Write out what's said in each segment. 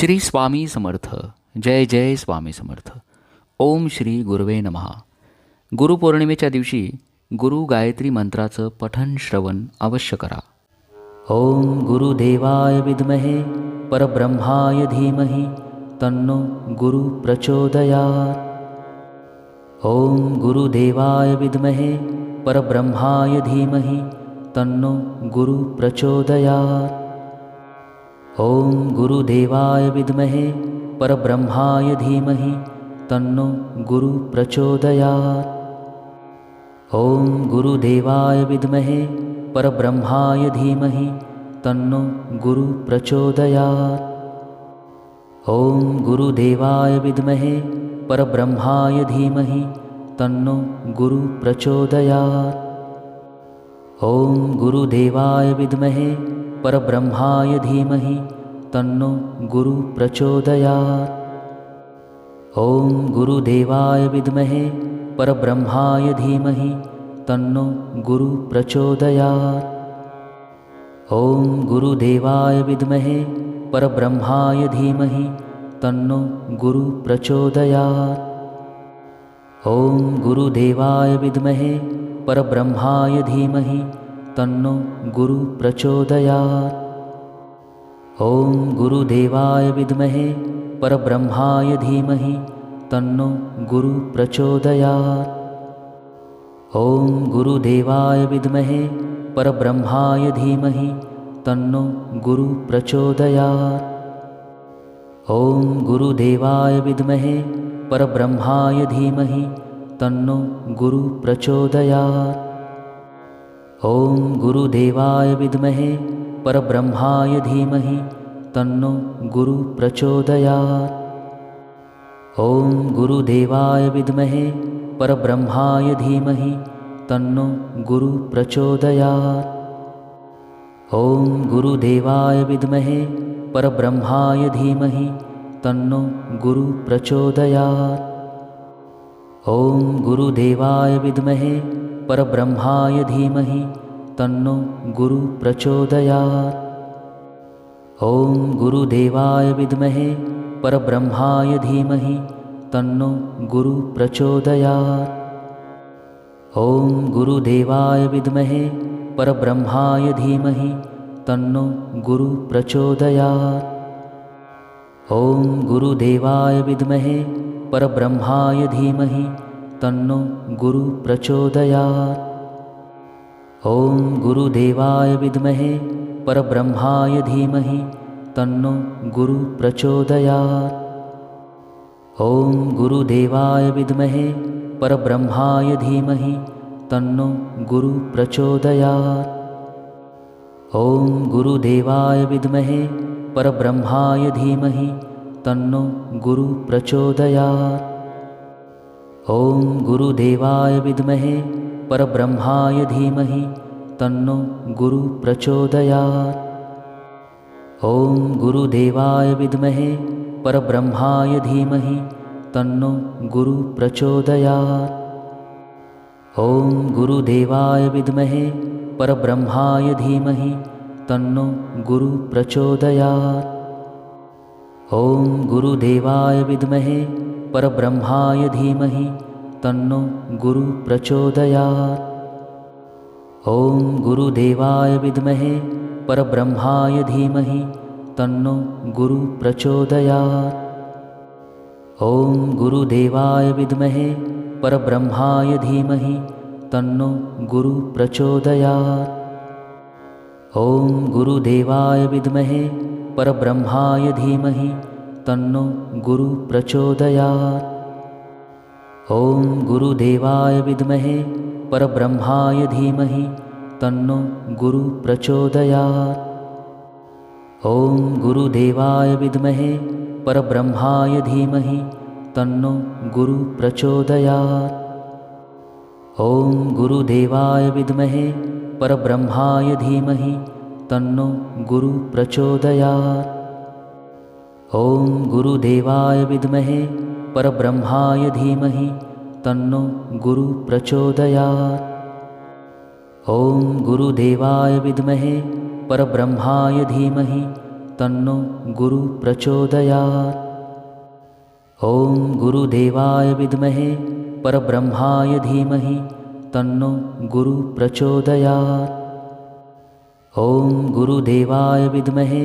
श्री स्वामी समर्थ. जय जय स्वामी समर्थ. ओम श्री गुरुवे नमहा गुरुपौर्णिमेच्या दिवशी गुरु गायत्री मंत्राचं पठन श्रवण अवश्य करा. ओम गुरुदेवाय विद्महे परब्रह्माय धीमहि तन्नो गुरु प्रचोदयात्. ओम गुरुदेवाय विद्महे परब्रह्माय धीमहि तन्नो गुरु प्रचोदयात्. ॐ गुरुदेवाय विद्महे परब्रह्माय धीमहि तन्नो गुरु प्रचोदयात्। ॐ गुरुदेवाय विद्महे परब्रह्माय धीमहि तन्नो गुरु प्रचोदयात्। ॐ गुरुदेवाय विद्महे परब्रह्माय धीमहि तन्नो गुरु प्रचोदयात्। ॐ गुरुदेवाय विद्महे परब्रह्माय धीमहि तन्नो गुरु प्रचोदयात्। ॐ गुरुदेवाय विद्महे परब्रह्माय धीमहि तन्नो गुरु प्रचोदयात्। ॐ गुरुदेवाय विद्महे परब्रह्माय धीमहि तन्नो गुरु प्रचोदयात्। ॐ गुरुदेवाय विद्महे परब्रह्माय धीमहि तन्नो गुरु प्रचोदयात्। ॐ गुरुदेवाय विद्महे परब्रह्माय धीमहि तन्नो गुरु प्रचोदयात्। ॐ गुरुदेवाय विद्महे परब्रह्माय धीमहि तन्नो गुरु प्रचोदयात्। ॐ गुरुदेवाय विद्महे परब्रह्माय धीमहि तन्नो गुरु प्रचोदयात् ॐ गुरुदेवाय विद्महे परब्रह्माय धीमहि तन्नो गुरु प्रचोदयात्। ॐ गुरुदेवाय विद्महे परब्रह्माय धीमहि तन्नो गुरु प्रचोदयात्। ॐ गुरुदेवाय विद्महे परब्रह्माय धीमहि तन्नो गुरु प्रचोदयात्। ॐ गुरुदेवाय विद्महे परब्रह्माय धीमहि तन्नो गुरु प्रचोदयात्। ॐ गुरुदेवाय विद्महे परब्रह्माय धीमहि तन्नो गुरु प्रचोदयात्। ॐ गुरुदेवाय विद्महे परब्रह्माय धीमहि तन्नो गुरु प्रचोदयात्। ॐ गुरुदेवाय विद्महे परब्रह्माय धीमहि तन्नो गुरु प्रचोदयात्। ॐ गुरुदेवाय विद्महे परब्रह्माय धीमहि तन्नो गुरु प्रचोदयात्। ॐ गुरुदेवाय विद्महे परब्रह्माय धीमहि तन्नो गुरु प्रचोदयात्। ॐ गुरुदेवाय विद्महे परब्रह्माय धीमहि तन्नो गुरु प्रचोदयात् ॐ गुरुदेवाय विद्महे परब्रह्माय धीमहि तन्नो गुरु प्रचोदयात्। ॐ गुरुदेवाय विद्महे परब्रह्माय धीमहि तन्नो गुरु प्रचोदयात्। ॐ गुरुदेवाय विद्महे परब्रह्माय धीमहि तन्नो गुरु प्रचोदयात्। ॐ गुरुदेवाय विद्महे परब्रह्माय धीमहि तन्नो गुरु प्रचोदयात्। ॐ गुरुदेवाय विद्महे परब्रह्माय धीमहि तन्नो गुरु प्रचोदयात्। ॐ गुरुदेवाय विद्महे परब्रह्माय धीमहि तन्नो गुरु प्रचोदयात्। ॐ गुरुदेवाय विद्महे परब्रह्माय धीमहि तन्नो गुरु प्रचोदयात्। ॐ गुरुदेवाय विद्महे परब्रह्माय धीमहि तन्नो गुरु प्रचोदयात्। ॐ गुरुदेवाय विद्महे परब्रह्माय धीमहि तन्नो गुरु प्रचोदयात्। ॐ गुरुदेवाय विद्महे परब्रह्माय धीमहि तन्नो गुरु प्रचोदयात् ॐ गुरुदेवाय विद्महे परब्रह्माय धीमहि तन्नो गुरु प्रचोदयात्। ॐ गुरुदेवाय विद्महे परब्रह्माय धीमहि तन्नो गुरुप्रचोदयात् ॐ गुरुदेवाय विद्महे परब्रह्माय धीमहि तन्नो गुरुप्रचोदयात् ॐ गुरुदेवाय विद्महे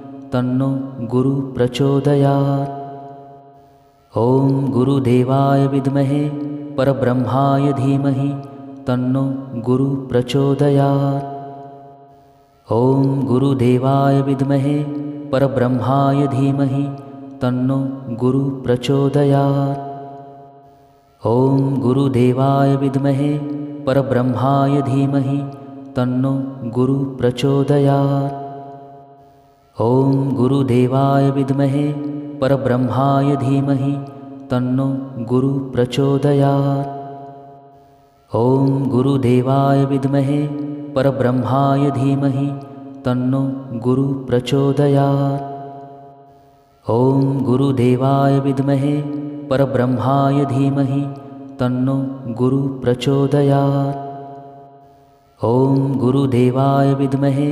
तन्नो गुरुप्रचोदयात् ॐ गुरुदेवाय विद्महे परब्रह्माय धीमहि तन्नो गुरुप्रचोदयात् ॐ गुरुदेवाय विद्महे परब्रह्माय धीमहि तन्नो गुरुप्रचोदयात् ॐ गुरुदेवाय विद्महे परब्रह्माय धीमहि तन्नो गुरुप्रचोदयात् ॐ गुरुदेवाय विद्महे परब्रह्माय धीमहि तन्नो गुरुप्रचोदयात् ॐ गुरुदेवाय विद्महे परब्रह्माय धीमहि तन्नो गुरुप्रचोदयात् ॐ गुरुदेवाय विद्महे परब्रह्माय धीमहि तन्नो गुरुप्रचोदयात् ॐ गुरुदेवाय विद्महे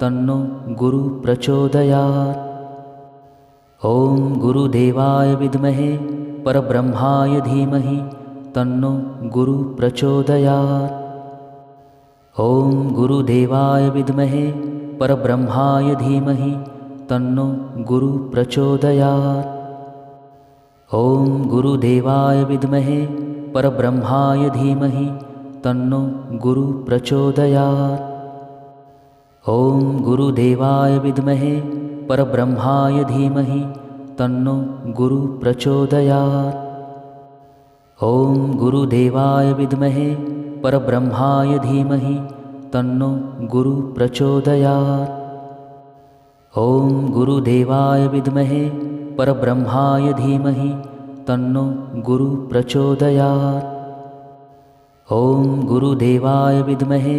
तन्नो गुरुप्रचोदयात् ॐ गुरुदेवाय विद्महे परब्रह्माय धीमहि तन्नो गुरुप्रचोदयात् ॐ गुरुदेवाय विद्महे परब्रह्माय धीमहि तन्नो गुरुप्रचोदयात् ॐ गुरुदेवाय विद्महे परब्रह्माय धीमहि तन्नो गुरुप्रचोदयात् ॐ गुरुदेवाय विद्महे परब्रह्माय धीमहि तन्नो गुरुप्रचोदयात् ॐ गुरुदेवाय विद्महे परब्रह्माय धीमहि तन्नो गुरुप्रचोदयात् ॐ गुरुदेवाय विद्महे परब्रह्माय धीमहि तन्नो गुरुप्रचोदयात् ॐ गुरुदेवाय विद्महे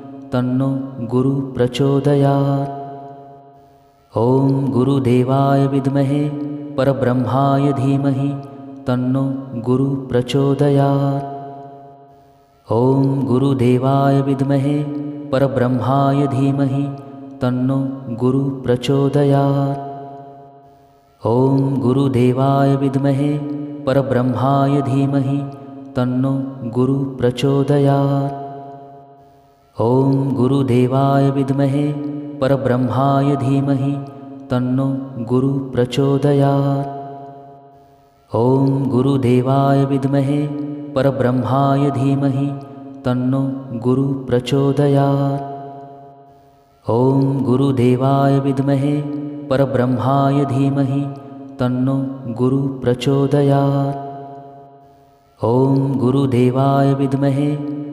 तन्नो गुरुप्रचोदयात् ॐ गुरुदेवाय विद्महे परब्रह्माय धीमहि तन्नो गुरुप्रचोदयात् ॐ गुरुदेवाय विद्महे परब्रह्माय धीमहि तन्नो गुरुप्रचोदयात् ॐ गुरुदेवाय विद्महे परब्रह्माय धीमहि तन्नो गुरुप्रचोदयात् ॐ गुरुदेवाय विद्महे परब्रह्माय धीमहि तन्नो गुरुप्रचोदयात् ॐ गुरुदेवाय विद्महे परब्रह्माय धीमहि तन्नो गुरुप्रचोदयात् ॐ गुरुदेवाय विद्महे परब्रह्माय धीमहि तन्नो गुरुप्रचोदयात् ॐ गुरुदेवाय विद्महे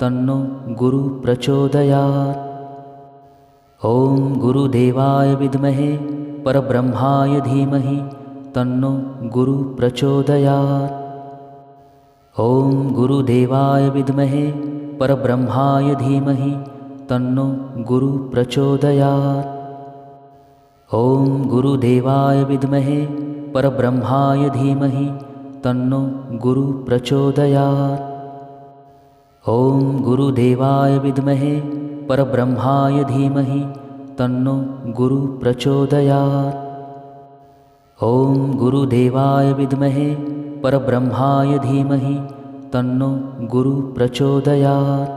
तन्नो गुरुप्रचोदयात् ॐ गुरुदेवाय विद्महे परब्रह्माय धीमहि तन्नो गुरुप्रचोदयात् ॐ गुरुदेवाय विद्महे परब्रह्माय धीमहि तन्नो गुरुप्रचोदयात् ॐ गुरुदेवाय विद्महे परब्रह्माय धीमहि तन्नो गुरुप्रचोदयात् ॐ गुरुदेवाय विद्महे परब्रह्माय धीमहि तन्नो गुरुप्रचोदयात् ॐ गुरुदेवाय विद्महे परब्रह्माय धीमहि तन्नो गुरुप्रचोदयात्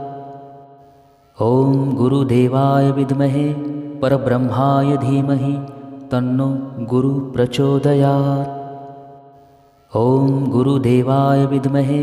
ॐ गुरुदेवाय विद्महे परब्रह्माय धीमहि तन्नो गुरुप्रचोदयात् ॐ गुरुदेवाय विद्महे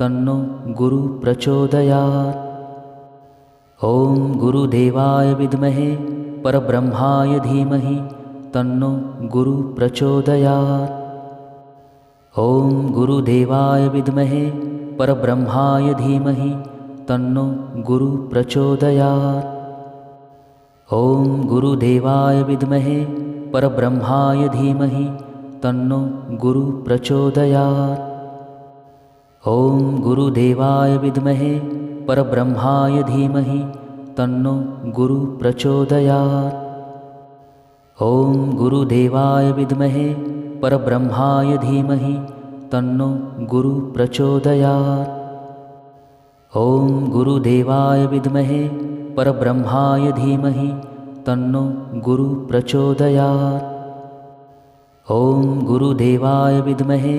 तन्नो गुरुप्रचोदयात् ॐ गुरुदेवाय विद्महे परब्रह्माय धीमहि तन्नो गुरुप्रचोदयात् ॐ गुरुदेवाय विद्महे परब्रह्माय धीमहि तन्नो गुरुप्रचोदयात् ॐ गुरुदेवाय विद्महे परब्रह्माय धीमहि तन्नो गुरुप्रचोदयात् ॐ गुरुदेवाय विद्महे परब्रह्माय धीमहि तन्नो गुरुप्रचोदयात् ॐ गुरुदेवाय विद्महे परब्रह्माय धीमहि तन्नो गुरुप्रचोदयात् ॐ गुरुदेवाय विद्महे परब्रह्माय धीमहि तन्नो गुरुप्रचोदयात् ॐ गुरुदेवाय विद्महे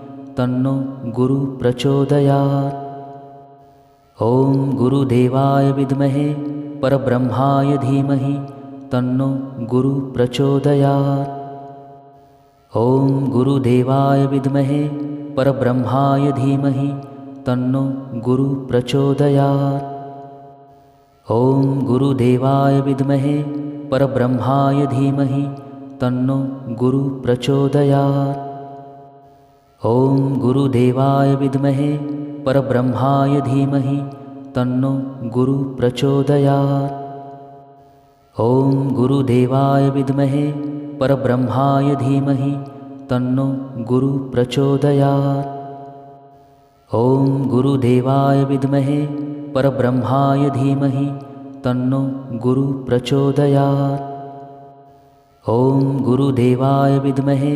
तन्नो गुरुप्रचोदयात् ॐ गुरुदेवाय विद्महे परब्रह्माय धीमहि तन्नो गुरुप्रचोदयात् ॐ गुरुदेवाय विद्महे परब्रह्माय धीमहि तन्नो गुरुप्रचोदयात् ॐ गुरुदेवाय विद्महे परब्रह्माय धीमहि तन्नो गुरुप्रचोदयात् ॐ गुरुदेवाय विद्महे परब्रह्माय धीमहि तन्नो गुरुप्रचोदयात् ॐ गुरुदेवाय विद्महे परब्रह्माय धीमहि तन्नो गुरुप्रचोदयात् ॐ गुरुदेवाय विद्महे परब्रह्माय धीमहि तन्नो गुरुप्रचोदयात् ॐ गुरुदेवाय विद्महे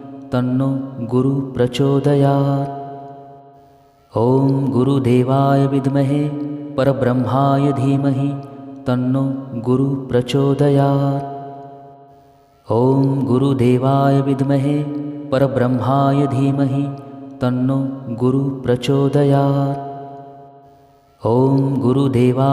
तन्नो गुरुप्रचोदयात् ॐ गुरुदेवाय विद्महे परब्रह्माय धीमहि तन्नो गुरुप्रचोदयात् ॐ गुरुदेवाय विद्महे परब्रह्माय धीमहि तन्नो गुरुप्रचोदयात् ॐ गुरुदेवाय